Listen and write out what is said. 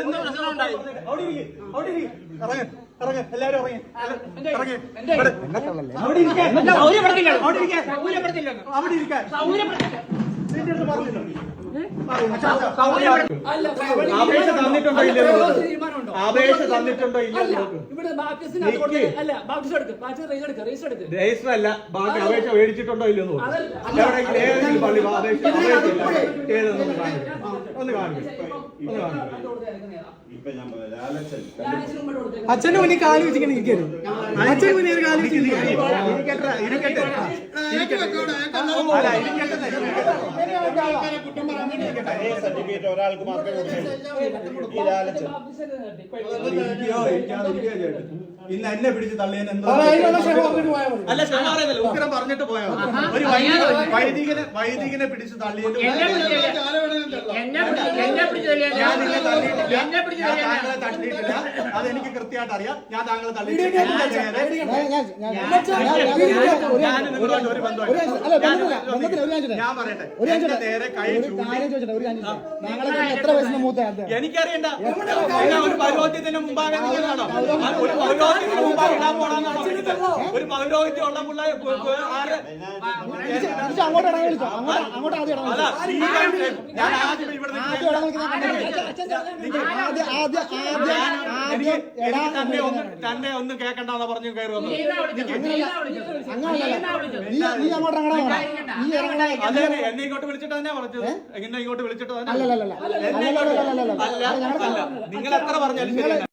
എന്ത് പ്രശ്നമുണ്ടായി അവിടെ ഇരിക്ക്, അവിടെ ഇരിക്ക്. ഇറങ്ങ്, എല്ലാവരും ഇറങ്ങ്. ഇറങ്ങ്. അവിടെ ഇരിക്കാൻ. അവിടെ ഇരിക്കാൻ. അവിടെ ഇരിക്കാൻ. തന്നിട്ടുണ്ടോ. തന്നിട്ടുണ്ടോ അല്ല രജിസ്റ്റർ ബാക്കി അപേക്ഷ മേടിച്ചിട്ടുണ്ടോ. എവിടെയെങ്കിലും ഏതെങ്കിലും പള്ളി ഏതെന്ന് ഒന്ന് കാണിക്കും. അച്ഛന്റെ മുന്നിൽ കാലു വെച്ചിങ്ങനെ ഇരിക്കരുത് അച്ഛന്റെ മുന്നിൽ ഒരു കാൽ വെച്ച് സർട്ടിഫിക്കറ്റ്? ഒരാൾക്ക് മാത്രമേ കൊടുക്കുള്ളൂ. ഇന്ന് എന്നെ പിടിച്ച് എന്തോ മതി. അല്ല ക്ഷമ പറയുന്നില്ല ഉത്തരം പറഞ്ഞിട്ട് പോയാൽ ഒരു വൈദികനെ വൈദികനെ പിടിച്ച് തള്ളിയത് ഞാൻ. താങ്കളെ തള്ളിയിട്ടില്ല. അത് എനിക്ക് കൃത്യമായിട്ട് അറിയാം. ഞാൻ താങ്കളെ തള്ളിയിട്ടില്ല. എത്ര വയസ്സിന് മൂത്ത അദ്ദേഹം എനിക്കറിയണ്ട ഞാൻ ഒരു പൗരോഹിത്യത്തിന് മുമ്പാകെ നിൽക്കുന്നതാണോ ഒരു പൗരോഹിത്യത്തിന് മുമ്പാകെ ഇടാൻ പോണെന്നാണോ ഒരു പൗരോഹിത്യം ഉള്ള പിള്ളേർ അങ്ങോട്ട് അങ്ങോട്ട് ആദ്യം ഞാൻ ആദ്യം ഇവിടെ തന്നെ ഒന്ന് തന്നെ ഒന്നും കേക്കണ്ടെന്ന് പറഞ്ഞു കയറി വന്നത് നീ അങ്ങോട്ട് ഇറങ്ങണം നീ ഇറങ്ങണ അതെ എന്നെ ഇങ്ങോട്ട് വിളിച്ചിട്ട് തന്നെ പറഞ്ഞത്. എന്നെ ഇങ്ങോട്ട് വിളിച്ചിട്ട് തന്നെ അല്ലല്ലല്ല. അല്ല നിങ്ങൾ എത്ര പറഞ്ഞാലും